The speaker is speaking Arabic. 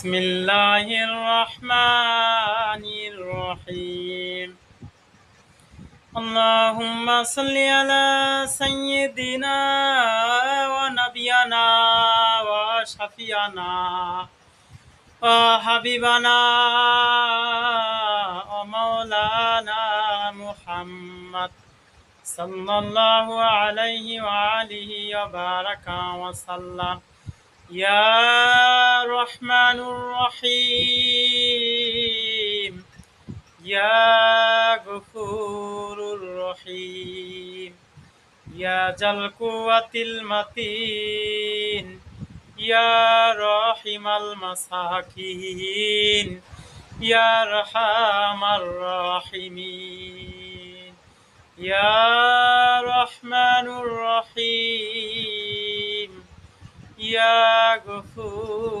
بسم الله الرحمن الرحيم. اللهم صل على سيدنا ونبينا وشفيعنا وحبيبنا ومولانا محمد صلى الله عليه وآله وبارك وسلم. يا رحمن الرحيم. يا غفور الرحيم. يا ذا القوة المتين. يا راحم المساكين. يا رحم الراحمين. يا رحمن الرحيم. يا غفور